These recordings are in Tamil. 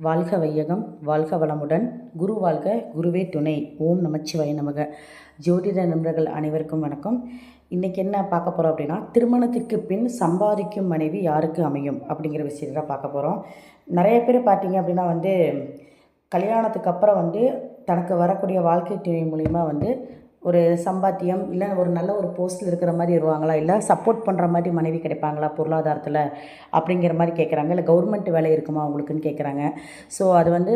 வாழ்க வையகம் வாழ்க வளமுடன். குரு வாழ்க குருவே துணை. ஓம் நமச்சிவாய நமக. ஜோதிட நண்பர்கள் அனைவருக்கும் வணக்கம். இன்றைக்கி என்ன பார்க்க போகிறோம் அப்படின்னா திருமணத்திற்கு பின் சம்பாதிக்கும் மனைவி யாருக்கு அமையும் அப்படிங்கிற விஷயத்தை தான் பார்க்க போகிறோம் நிறைய பேர் பார்த்தீங்க அப்படின்னா வந்து கல்யாணத்துக்கு அப்புறம் வந்து தனக்கு வரக்கூடிய வாழ்க்கை துணை மூலிமா வந்து ஒரு சம்பாத்தியம் இல்லை ஒரு நல்ல ஒரு போஸ்ட்டில் இருக்கிற மாதிரி வருவாங்களா? இல்லை சப்போர்ட் பண்ணுற மாதிரி மனைவி கிடைப்பாங்களா பொருளாதாரத்தில்? அப்படிங்கிற மாதிரி கேட்குறாங்க இல்லை கவர்மெண்ட் வேலை இருக்குமா அவங்களுக்குன்னு கேட்குறாங்க ஸோ அது வந்து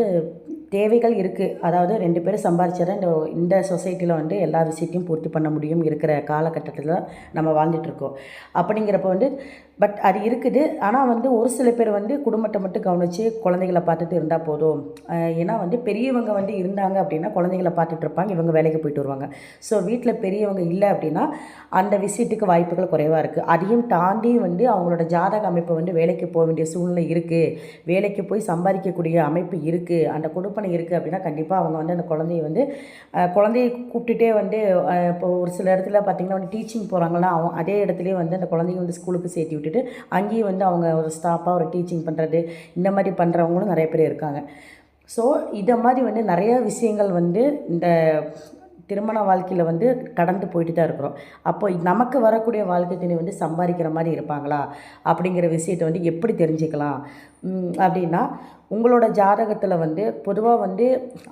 தேவைகள் இருக்குது அதாவது ரெண்டு பேரும் சம்பாதிச்சா இந்த இந்த சொசைட்டியில் வந்து எல்லா விஷயத்தையும் பூர்த்தி பண்ண முடியும் இருக்கிற காலகட்டத்தில் நம்ம வாழ்ந்துட்டுருக்கோம் அப்படிங்கிறப்ப வந்து பட் அது இருக்குது. ஆனால் வந்து ஒரு சில பேர் வந்து குடும்பத்தை மட்டும் கவனித்து குழந்தைகளை பார்த்துட்டு இருந்தால் போதும். ஏன்னா வந்து பெரியவங்க வந்து இருந்தாங்க அப்படின்னா குழந்தைகளை பார்த்துட்டு இருப்பாங்க இவங்க வேலைக்கு போயிட்டு வருவாங்க. ஸோ வீட்டில் பெரியவங்க இல்லை அப்படின்னா அந்த விஷயத்துக்கு வாய்ப்புகள் குறைவாக இருக்குது அதையும் தாண்டி வந்து அவங்களோட ஜாதக அமைப்பு வந்து வேலைக்கு போக வேண்டிய சூழ்நிலை இருக்குது வேலைக்கு போய் சம்பாதிக்கக்கூடிய அமைப்பு இருக்குது அந்த கொடுப்பனை இருக்குது அப்படின்னா கண்டிப்பாக அவங்க வந்து அந்த குழந்தைய வந்து குழந்தைய கூப்பிட்டுட்டே வந்து இப்போ ஒரு சில இடத்துல பார்த்திங்கன்னா வந்து டீச்சிங் போகிறாங்கன்னா அவங்க அதே இடத்துலயே வந்து அந்த குழந்தைய வந்து ஸ்கூலுக்கு சேர்த்து விட்டுட்டு அங்கேயும் வந்து அவங்க ஒரு ஸ்டாஃபாக ஒரு டீச்சிங் பண்ணுறது இந்த மாதிரி பண்ணுறவங்களும் நிறைய பேர் இருக்காங்க. ஸோ இதை மாதிரி வந்து நிறைய விஷயங்கள் வந்து இந்த திருமண வாழ்க்கையில் வந்து கடந்து போயிட்டு தான் இருக்கிறோம். அப்போ நமக்கு வரக்கூடிய வாழ்க்கை துணை வந்து சம்பாதிக்கிற மாதிரி இருப்பாங்களா? அப்படிங்கிற விஷயத்தை வந்து எப்படி தெரிஞ்சுக்கலாம்? அப்படின்னா உங்களோட ஜாதகத்தில் வந்து பொதுவாக வந்து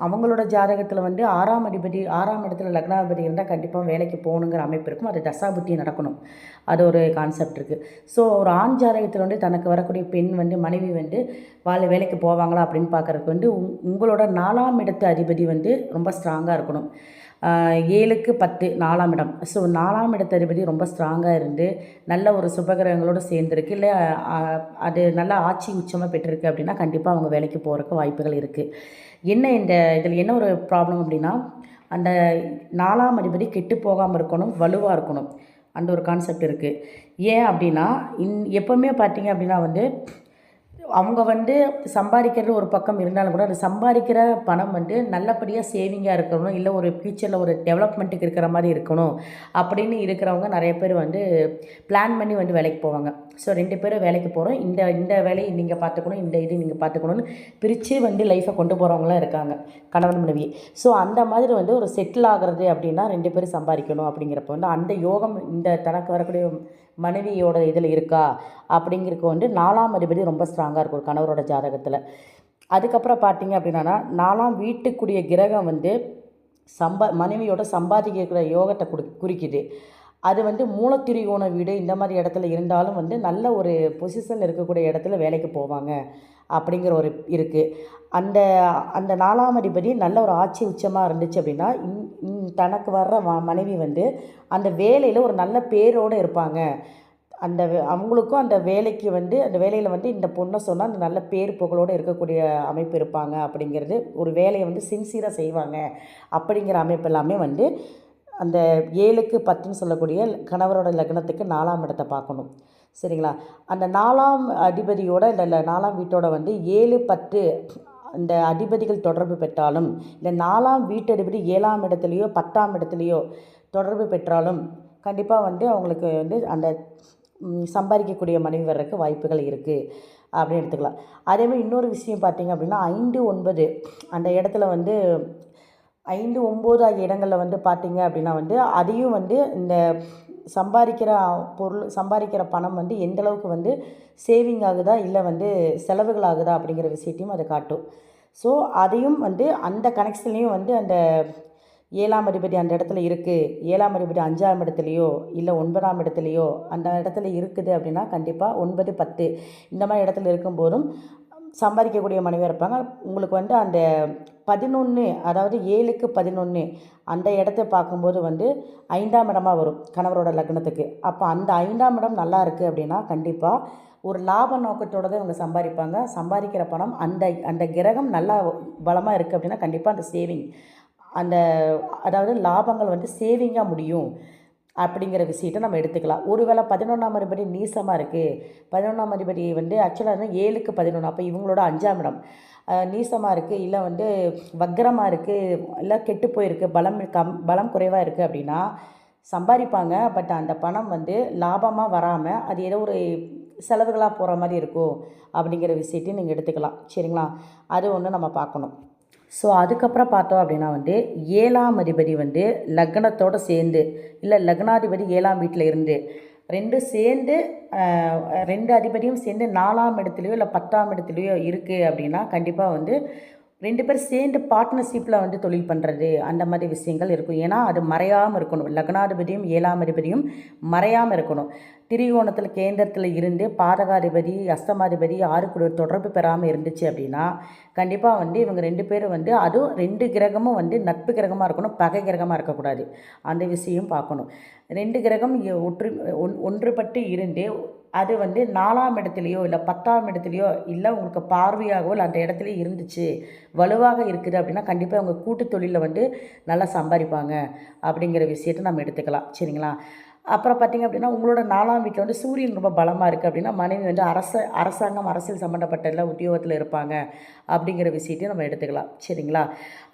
அவங்களோட ஜாதகத்தில் வந்து ஆறாம் அதிபதி ஆறாம் இடத்துல லக்னாதிபதி இருந்தால் கண்டிப்பாக வேலைக்கு போகணுங்கிற அமைப்பு இருக்கும். அது தசாபுத்தி நடக்கணும். அது ஒரு கான்செப்ட் இருக்குது ஸோ ஒரு ஆண் ஜாதகத்தில் வந்து தனக்கு வரக்கூடிய பெண் வந்து மனைவி வந்து வாழை வேலைக்கு போவாங்களா அப்படின்னு பார்க்குறதுக்கு வந்து உங்- உங்களோட நாலாம் இடத்து அதிபதி வந்து ரொம்ப ஸ்ட்ராங்காக இருக்கணும். ஏழுக்கு பத்து நாலாம் இடம். ஸோ நாலாம் இடத்து ரொம்ப ஸ்ட்ராங்காக இருந்து நல்ல ஒரு சுபகிரகங்களோடு சேர்ந்துருக்கு. இல்லை அது நல்ல ஆட்சி உச்சமாக பெற்றிருக்கு அப்படின்னா கண்டிப்பாக அவங்க வேலைக்கு போகிறதுக்கு வாய்ப்புகள் இருக்குது என்ன இந்த இதில் என்ன ஒரு ப்ராப்ளம் அப்படின்னா அந்த நாலாம் அதிபதி கெட்டு போகாமல் இருக்கணும் வலுவாக இருக்கணும். அந்த ஒரு கான்செப்ட் இருக்குது ஏன் அப்படின்னா இன் எப்போவுமே பார்த்தீங்க அப்படின்னா வந்து அவங்க வந்து சம்பாதிக்கிறது ஒரு பக்கம் இருந்தாலும் கூட அது சம்பாதிக்கிற பணம் வந்து நல்லபடியாக சேவிங்காக இருக்கணும் இல்லை ஒரு ஃப்யூச்சரில் ஒரு டெவலப்மெண்ட்டுக்கு இருக்கிற மாதிரி இருக்கணும் அப்படின்னு இருக்கிறவங்க நிறைய பேர் வந்து பிளான் பண்ணி வந்து வேலைக்கு போவாங்க. ஸோ ரெண்டு பேரும் வேலைக்கு போகிறோம் இந்த இந்த வேலையை நீங்கள் பார்த்துக்கணும் இந்த இது நீங்கள் பார்த்துக்கணும்னு பிரித்து வந்து லைஃப்பை கொண்டு போகிறவங்களாம் இருக்காங்க கணவன் மனைவி. ஸோ அந்த மாதிரி வந்து ஒரு செட்டில் ஆகிறது அப்படின்னா ரெண்டு பேரும் சம்பாதிக்கணும் அப்படிங்கிறப்ப வந்து அந்த யோகம் இந்த தனக்கு வரக்கூடிய மனைவியோட இதில் இருக்கா? அப்படிங்கிறக்கு வந்து நாலாம் அதிபதி ரொம்ப ஸ்ட்ராங்காக இருக்கும் ஒரு கணவரோட ஜாதகத்தில். அதுக்கப்புறம் பார்த்தீங்க அப்படின்னா நாலாம் வீட்டுக்குரிய கிரகம் வந்து சம்பா மனைவியோட சம்பாதிக்கிற யோகத்தை குடு குறிக்குது. அது வந்து மூலத்திரிகோண வீடு இந்த மாதிரி இடத்துல இருந்தாலும் வந்து நல்ல ஒரு பொசிஷன் இருக்கக்கூடிய இடத்துல வேலைக்கு போவாங்க அப்படிங்கிற ஒரு இருக்குது அந்த அந்த நாலாம் அதிபதி நல்ல ஒரு ஆட்சி உச்சமாக இருந்துச்சு அப்படின்னா இன்- தனக்கு வர்ற ம- மனைவி வந்து அந்த வேலையில் ஒரு நல்ல பேரோடு இருப்பாங்க. அந்த வே- அவங்களுக்கும் அந்த வேலைக்கு வந்து அந்த வேலையில் வந்து இந்த பொண்ணை சொன்னால் அந்த நல்ல பேர் புகழோடு இருக்கக்கூடிய அமைப்பு இருப்பாங்க அப்படிங்கிறது ஒரு வேலையை வந்து சின்சியராக செய்வாங்க அப்படிங்கிற அமைப்பு எல்லாமே வந்து அந்த ஏழுக்கு பத்துன்னு சொல்லக்கூடிய கணவரோட லக்னத்துக்கு நாலாம் இடத்தை பார்க்கணும். சரிங்களா? அந்த நாலாம் அதிபதியோட இல்லை இல்லை நாலாம் வீட்டோட வந்து ஏழு பத்து அந்த அதிபதிகள் தொடர்பு பெற்றாலும் இல்லை நாலாம் வீட்டதிபதி ஏழாம் இடத்துலையோ பத்தாம் இடத்துலையோ தொடர்பு பெற்றாலும் கண்டிப்பாக வந்து அவங்களுக்கு வந்து அந்த சம்பாதிக்கக்கூடிய மனைவி வர்றதுக்கு வாய்ப்புகள் இருக்குது அப்படின்னு எடுத்துக்கலாம். அதேமாதிரி இன்னொரு விஷயம் பார்த்திங்க அப்படின்னா ஐந்து ஒன்பது அந்த இடத்துல வந்து ஐந்து ஒம்பது ஆகிய இடங்களில் வந்து பார்த்தீங்க அப்படின்னா வந்து அதையும் வந்து இந்த சம்பாதிக்கிற பொருள் சம்பாதிக்கிற பணம் வந்து எந்தளவுக்கு வந்து சேவிங் ஆகுதா இல்லை வந்து செலவுகள் ஆகுதா அப்படிங்கிற விஷயத்தையும் அதை காட்டும். ஸோ அதையும் வந்து அந்த கனெக்ஷன்லேயும் வந்து அந்த ஏழாம் அதிபதி அந்த இடத்துல இருக்குது ஏழாம் அதிபதி அஞ்சாம் இடத்துலையோ இல்லை ஒன்பதாம் இடத்துலையோ அந்த இடத்துல இருக்குது அப்படின்னா கண்டிப்பாக ஒன்பது பத்து இந்த மாதிரி இடத்துல இருக்கும்போதும் சம்பாதிக்கக்கூடிய மனைவியாக இருப்பாங்க. உங்களுக்கு வந்து அந்த பதினொன்று அதாவது ஏழுக்கு பதினொன்று அந்த இடத்த பார்க்கும்போது வந்து ஐந்தாம் இடமாக வரும் கணவரோட லக்னத்துக்கு. அப்போ அந்த ஐந்தாம் இடம் நல்லா இருக்குது அப்படின்னா கண்டிப்பாக ஒரு லாப நோக்கத்தோடு தான் இவங்க சம்பாதிப்பாங்க. சம்பாதிக்கிற பணம் அந்த அந்த கிரகம் நல்லா பலமாக இருக்குது அப்படின்னா கண்டிப்பாக அந்த சேவிங் அந்த அதாவது லாபங்கள் வந்து சேவிங்காக முடியும். அப்படிங்கிற விஷயத்தை நம்ம எடுத்துக்கலாம். ஒருவேளை பதினொன்றாம் அதிபதி நீசமாக இருக்குது பதினொன்றாம் அதிபதி வந்து ஆக்சுவலாக ஏழுக்கு பதினொன்று அப்போ இவங்களோட அஞ்சாம் இடம். நீசமாக இருக்குது இல்லை வந்து வக்கரமாக இருக்குது இல்லை கெட்டு போயிருக்கு. பலம் கம் பலம் குறைவாக இருக்குது அப்படின்னா சம்பாதிப்பாங்க. பட் அந்த பணம் வந்து லாபமாக வராமல் அது ஏதோ ஒரு செலவுகளாக போகிற மாதிரி இருக்கும். அப்படிங்கிற விஷயத்தையும் நீங்கள் எடுத்துக்கலாம். சரிங்களா? அது ஒன்று நம்ம பார்க்கணும். ஸோ அதுக்கப்புறம் பார்த்தோம் அப்படின்னா வந்து ஏழாம் அதிபதி வந்து லக்னத்தோடு சேர்ந்து இல்லை லக்னாதிபதி ஏழாம் வீட்டில் இருந்து ரெண்டு சேர்ந்து ரெண்டு அதிபதியும் சேர்ந்து நாலாம் இடத்துலையோ இல்லை பத்தாம் இடத்துலையோ இருக்குது அப்படின்னா கண்டிப்பாக வந்து ரெண்டு பேர் சேர்ந்து பார்ட்னர்ஷிப்பில் வந்து தொழில் பண்ணுறது அந்த மாதிரி விஷயங்கள் இருக்கும். ஏன்னா அது மறையாமல் இருக்கணும். லக்னாதிபதியும் ஏழாம் அதிபதியும் மறையாமல் இருக்கணும். திரிகோணத்தில் கேந்திரத்தில் இருந்து பாதகாதிபதி அஸ்தமாதிபதி ஆறுக்குடைய தொடர்பு பெறாமல் இருந்துச்சு அப்படின்னா கண்டிப்பாக வந்து இவங்க ரெண்டு பேரும் வந்து அதுவும் ரெண்டு கிரகமும் வந்து நட்பு கிரகமாக இருக்கணும் பகை கிரகமாக இருக்கக்கூடாது. அந்த விஷயம் பார்க்கணும். ரெண்டு கிரகம் ஒற்று ஒன் ஒன்றுபட்டு இருந்து அது வந்து நாலாம் இடத்துலையோ இல்லை பத்தாம் இடத்துலையோ இல்லை உங்களுக்கு பார்வையாகவோ இல்லை அந்த இடத்துல இருந்துச்சு வலுவாக இருக்குது அப்படின்னா கண்டிப்பாக அவங்க கூட்டு தொழிலில் வந்து நல்லா சம்பாதிப்பாங்க அப்படிங்கிற விஷயத்தை நம்ம எடுத்துக்கலாம். சரிங்களா? அப்புறம் பார்த்திங்க அப்படின்னா உங்களோட நாலாம் வீட்டில் வந்து சூரியன் ரொம்ப பலமாக இருக்குது அப்படின்னா மனைவி வந்து அரச அரசாங்கம் அரசியல் சம்மந்தப்பட்டதில் உத்தியோகத்தில் இருப்பாங்க அப்படிங்கிற விஷயத்தையும் நம்ம எடுத்துக்கலாம். சரிங்களா?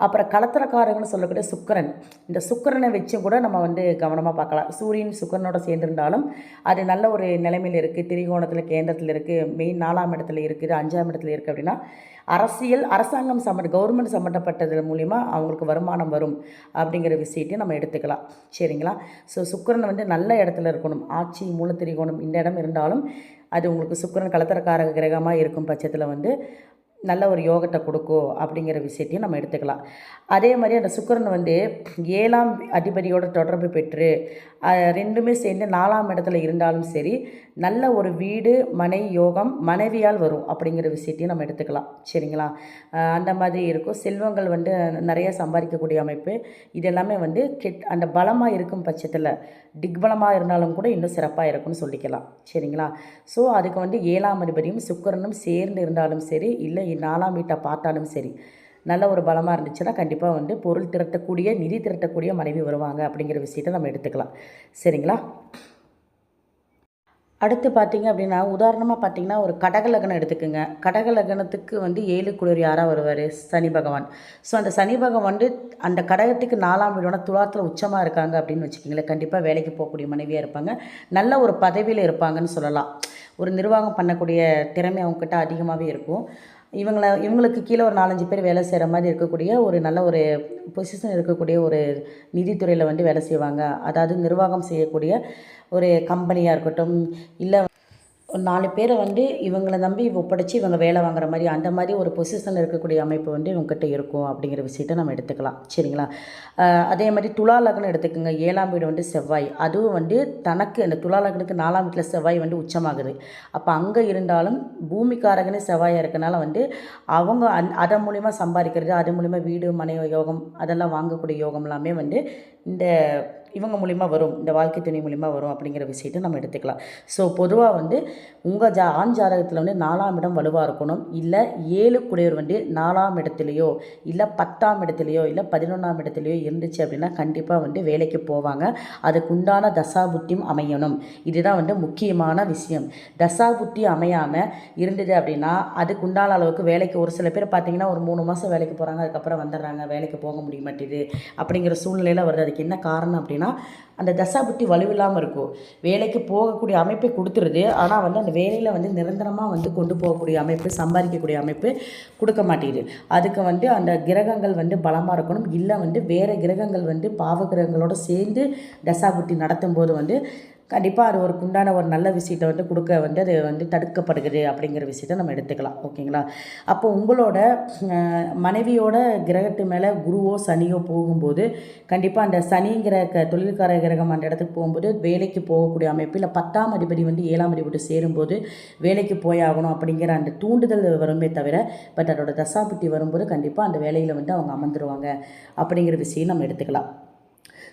அப்புறம் கலத்திரக்காரங்கன்னு சொல்லக்கூடிய சுக்கரன். இந்த சுக்கிரனை வச்சு கூட நம்ம வந்து கவனமாக பார்க்கலாம். சூரியன் சுக்கரனோட சேர்ந்திருந்தாலும் அது நல்ல ஒரு நிலைமையில் இருக்குது திரிகோணத்தில் கேந்திரத்தில் இருக்குது மெயின் நாலாம் இடத்துல இருக்குது அஞ்சாம் இடத்துல இருக்குது அப்படின்னா அரசியல் அரசாங்கம் சம்மந்த கவர்மெண்ட் சம்மந்தப்பட்டது மூலிமா அவங்களுக்கு வருமானம் வரும் அப்படிங்கிற விஷயத்தையும் நம்ம எடுத்துக்கலாம். சரிங்களா? ஸோ சுக்கரன் வந்து நல்ல இடத்துல இருக்கணும். ஆட்சி மூலத்திரிகோணம் இந்த இடம் இருந்தாலும் அது உங்களுக்கு சுக்கரன் கலத்தரக்காரக கிரகமாக இருக்கும் பட்சத்தில் வந்து நல்ல ஒரு யோகத்தை கொடுக்கும் அப்படிங்கிற விஷயத்தையும் நம்ம எடுத்துக்கலாம். அதே மாதிரி அந்த சுக்கரன் வந்து ஏழாம் அதிபதியோட தொடர்பு பெற்று ரெண்டுமே சேர்ந்து நாலாம் இடத்துல இருந்தாலும் சரி நல்ல ஒரு வீடு மனை யோகம் மனைவியால் வரும் அப்படிங்கிற விஷயத்தையும் நம்ம எடுத்துக்கலாம். சரிங்களா? அந்த மாதிரி இருக்கும். செல்வங்கள் வந்து நிறைய சம்பாதிக்கக்கூடிய அமைப்பு. இது எல்லாமே வந்து கெட் அந்த பலமாக இருக்கும் பட்சத்தில் டிக்பலமாக இருந்தாலும் கூட இன்னும் சிறப்பாக இருக்கும்னு சொல்லிக்கலாம். சரிங்களா? ஸோ அதுக்கு வந்து ஏழாம் அதிபதியும் சுக்கிரனும் சேர்ந்து இருந்தாலும் சரி இல்லை நாலாம் வீட்டை பார்த்தாலும் சரி நல்ல ஒரு பலமாக இருந்துச்சுன்னா கண்டிப்பாக வந்து பொருள் திரட்டக்கூடிய நிதி திரட்டக்கூடிய மனைவி வருவாங்க அப்படிங்கிற விஷயத்தை நம்ம எடுத்துக்கலாம். சரிங்களா? அடுத்து பார்த்தீங்க அப்படின்னா உதாரணமாக பார்த்தீங்கன்னா ஒரு கடகலகனம் எடுத்துக்கோங்க. கடகலகனத்துக்கு வந்து ஏழு குளிர் யாராக வருவார்? சனி பகவான். ஸோ அந்த சனி பகவான் வந்து அந்த கடகத்துக்கு நாலாம் வீடான துலாத்தில் உச்சமாக இருக்காங்க அப்படின்னு வச்சுக்கிங்களேன். கண்டிப்பாக வேலைக்கு போகக்கூடிய மனைவியாக இருப்பாங்க. நல்ல ஒரு பதவியில் இருப்பாங்கன்னு சொல்லலாம். ஒரு நிர்வாகம் பண்ணக்கூடிய திறமை அவங்கக்கிட்ட அதிகமாகவே இருக்கும். இவங்கள இவங்களுக்கு கீழே ஒரு நாலஞ்சு பேர் வேலை செய்கிற மாதிரி இருக்கக்கூடிய ஒரு நல்ல ஒரு பொசிஷன் இருக்கக்கூடிய ஒரு நிதித்துறையில் வந்து வேலை செய்வாங்க. அதாவது நிர்வாகம் செய்யக்கூடிய ஒரு கம்பெனியாக இருக்கட்டும் இல்லை ஒரு நாலு பேரை வந்து இவங்களை நம்பி ஒப்படைச்சி இவங்க வேலை வாங்குற மாதிரி அந்த மாதிரி ஒரு பொசிஷனில் இருக்கக்கூடிய அமைப்பு வந்து இவங்ககிட்ட இருக்கும் அப்படிங்கிற விஷயத்தை நம்ம எடுத்துக்கலாம். சரிங்களா? அதே மாதிரி துலா லக்னம் எடுத்துக்கோங்க. ஏழாம் வீடு வந்து செவ்வாய். அதுவும் வந்து தனக்கு அந்த துலா லக்னத்துக்கு நாலாம் வீட்டில் செவ்வாய் வந்து உச்சமாகுது. அப்போ அங்கே இருந்தாலும் பூமிக்காரகனே செவ்வாயாக இருக்கனால வந்து அவங்க அந் அதன் மூலிமா சம்பாதிக்கிறது அது மூலிமா வீடு மனை யோகம் அதெல்லாம் வாங்கக்கூடிய யோகம் எல்லாமே வந்து இந்த இவங்க மூலிமா வரும் இந்த வாழ்க்கை துணை மூலிமா வரும் அப்படிங்கிற விஷயத்தை நம்ம எடுத்துக்கலாம். ஸோ பொதுவாக வந்து உங்கள் ஜா ஆண் ஜாதகத்தில் வந்து நாலாம் இடம் வலுவாக இருக்கணும். இல்லை ஏழு குடையர் வந்து நாலாம் இடத்துலையோ இல்லை பத்தாம் இடத்துலையோ இல்லை பதினொன்றாம் இடத்துலையோ இருந்துச்சு அப்படின்னா கண்டிப்பாக வந்து வேலைக்கு போவாங்க. அதுக்குண்டான தசாபுத்தியும் அமையணும். இதுதான் வந்து முக்கியமான விஷயம். தசாபுத்தி அமையாமல் இருந்தது அப்படின்னா அதுக்குண்டான அளவுக்கு வேலைக்கு ஒரு சில பேர் பார்த்தீங்கன்னா ஒரு மூணு மாதம் வேலைக்கு போகிறாங்க அதுக்கப்புறம் வந்துடுறாங்க வேலைக்கு போக முடிய மாட்டேது அப்படிங்கிற சூழ்நிலையில் வருது. அதுக்கு என்ன காரணம் அப்படின்னா அந்த தசாபுத்தி வலுவில்லாமல் இருக்கும். வேலைக்கு போகக்கூடிய அமைப்பை கொடுத்துருது. ஆனால் வந்து அந்த வேலையில் வந்து நிரந்தரமாக வந்து கொண்டு போகக்கூடிய அமைப்பு சம்பாதிக்கக்கூடிய அமைப்பு கொடுக்க மாட்டேங்குது. அதுக்கு வந்து அந்த கிரகங்கள் வந்து பலமாக இருக்கணும். இல்லை வந்து வேறு கிரகங்கள் வந்து பாவ கிரகங்களோடு சேர்ந்து தசாபுத்தி நடத்தும் போது வந்து கண்டிப்பாக அது ஒரு உண்டான ஒரு நல்ல விஷயத்தை வந்து கொடுக்க வந்து அது வந்து தடுக்கப்படுகிறது அப்படிங்கிற விஷயத்தை நம்ம எடுத்துக்கலாம். ஓகேங்களா? அப்போ உங்களோட மனைவியோட கிரகத்து மேலே குருவோ சனியோ போகும்போது கண்டிப்பாக அந்த சனிங்கிற க தொழில்கார கிரகம் அந்த இடத்துக்கு போகும்போது வேலைக்கு போகக்கூடிய அமைப்பு இல்லை பத்தாம் அதிபதி வந்து ஏழாம் அதிபதி சேரும்போது வேலைக்கு போயாகணும் அப்படிங்கிற அந்த தூண்டுதல் வருமே தவிர பட் அதோட தசாபுத்தி வரும்போது கண்டிப்பாக அந்த வேலையில் வந்து அவங்க அமர்ந்துருவாங்க அப்படிங்கிற விஷயம் நம்ம எடுத்துக்கலாம்.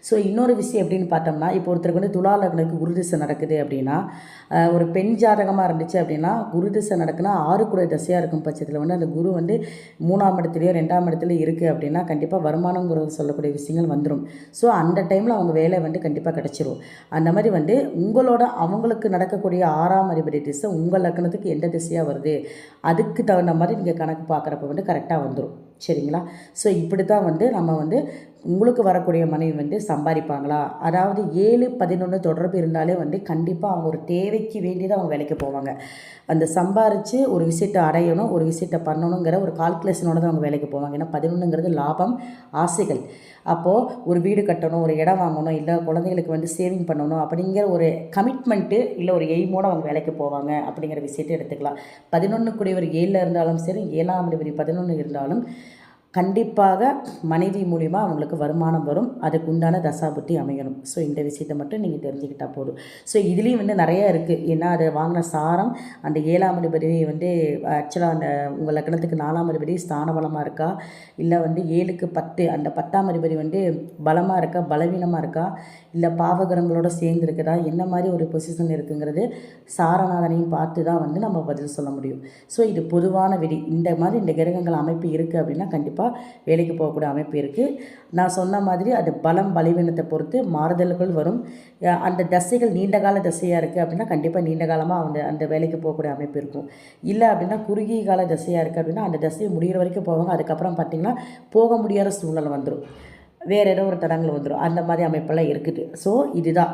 ஸோ இன்னொரு விஷயம் எப்படின்னு பார்த்தோம்னா இப்போ ஒருத்தருக்கு வந்து துலா லக்னத்துக்கு குருதிசை நடக்குது அப்படின்னா ஒரு பெண் ஜாதகமாக இருந்துச்சு அப்படின்னா குருதிசை நடக்குன்னா ஆறு கூட தசையாக இருக்கும் பட்சத்தில் வந்து அந்த குரு வந்து மூணாம் இடத்துலையோ ரெண்டாம் இடத்துலையோ இருக்குது அப்படின்னா கண்டிப்பாக வருமானங்கிற சொல்லக்கூடிய விஷயங்கள் வந்துடும் ஸோ அந்த டைமில் அவங்க வேலை வந்து கண்டிப்பாக கிடச்சிரும். அந்த மாதிரி வந்து உங்களோட அவங்களுக்கு நடக்கக்கூடிய ஆறாம் அதிபதி திசை உங்கள் லக்னத்துக்கு எந்த திசையாக வருது அதுக்கு தகுந்த மாதிரி நீங்கள் கணக்கு பார்க்குறப்ப வந்து கரெக்டாக வந்துடும் சரிங்களா? ஸோ இப்படி தான் வந்து நம்ம வந்து உங்களுக்கு வரக்கூடிய மனைவி வந்து சம்பாதிப்பாங்களா? அதாவது ஏழு பதினொன்று தொடர்பு இருந்தாலே வந்து கண்டிப்பாக அவங்க ஒரு தேவைக்கு வேண்டி தான் அவங்க வேலைக்கு போவாங்க. அந்த சம்பாரித்து ஒரு விஷயத்தை அடையணும் ஒரு விஷயத்தை பண்ணணுங்கிற ஒரு கால்குலேஷனோட தான் அவங்க வேலைக்கு போவாங்க. ஏன்னா பதினொன்றுங்கிறது லாபம் ஆசைகள். அப்போது ஒரு வீடு கட்டணும் ஒரு இடம் வாங்கணும் இல்லை குழந்தைகளுக்கு வந்து சேவிங் பண்ணணும் அப்படிங்கிற ஒரு கமிட்மெண்ட்டு இல்லை ஒரு எய்மோடு அவங்க வேலைக்கு போவாங்க அப்படிங்கிற விஷயத்தை எடுத்துக்கலாம். பதினொன்று குடிவர் ஏழில் இருந்தாலும் சரி ஏழாம் அதிபதி பதினொன்று இருந்தாலும் கண்டிப்பாக மனைவி மூலிமா அவங்களுக்கு வருமானம் வரும். அதுக்கு உண்டான தசாபுத்தி அமையணும். ஸோ இந்த விஷயத்தை மட்டும் நீங்கள் தெரிஞ்சுக்கிட்டால் போதும். ஸோ இதுலேயும் வந்து நிறையா இருக்குது ஏன்னா அது வாங்கின சாரம் அந்த ஏழாம் அதிபதி வந்து ஆக்சுவலாக அந்த உங்கள் லக்னத்துக்கு நாலாம் அதிபதி ஸ்தான பலமாக இருக்கா? இல்லை வந்து ஏழுக்கு பத்து அந்த பத்தாம் அதிபதி வந்து பலமாக இருக்கா? பலவீனமாக இருக்கா? இல்லை பாவகரங்களோட சேர்ந்து இருக்குதா? என்ன மாதிரி ஒரு பொசிஷன் இருக்குங்கிறது சாரநாதனையும் பார்த்து தான் வந்து நம்ம பதில் சொல்ல முடியும். ஸோ இது பொதுவான விதி. இந்த மாதிரி இந்த கிரகங்கள் அமைப்பு இருக்குது அப்படின்னா கண்டிப்பாக கண்டிப்பாக வேலைக்கு போகக்கூடிய அமைப்பு இருக்குது நான் சொன்ன மாதிரி அது பலம் பலவீனத்தை பொறுத்து மாறுதல்கள் வரும். அந்த தசைகள் நீண்ட கால தசையாக இருக்குது அப்படின்னா கண்டிப்பாக நீண்ட காலமாக அந்த அந்த வேலைக்கு போகக்கூடிய அமைப்பு இருக்கும். இல்லை அப்படின்னா குறுகிய கால தசையாக இருக்குது அப்படின்னா அந்த தசையை முடிகிற வரைக்கும் போவாங்க அதுக்கப்புறம் பார்த்திங்கன்னா போக முடியாத சூழ்நிலை வந்துடும் வேறு ஏதோ ஒரு தடங்கள் வந்துடும் அந்த மாதிரி அமைப்பெல்லாம் இருக்குது. ஸோ இதுதான்.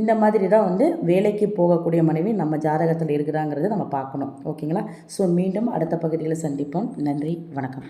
இந்த மாதிரி தான் வந்து வேலைக்கு போகக்கூடிய மனைவி நம்ம ஜாதகத்தில் இருக்குதாங்கிறத நம்ம பார்க்கணும். ஓகேங்களா? ஸோ மீண்டும் அடுத்த பகுதியில் சந்திப்போம். நன்றி வணக்கம்.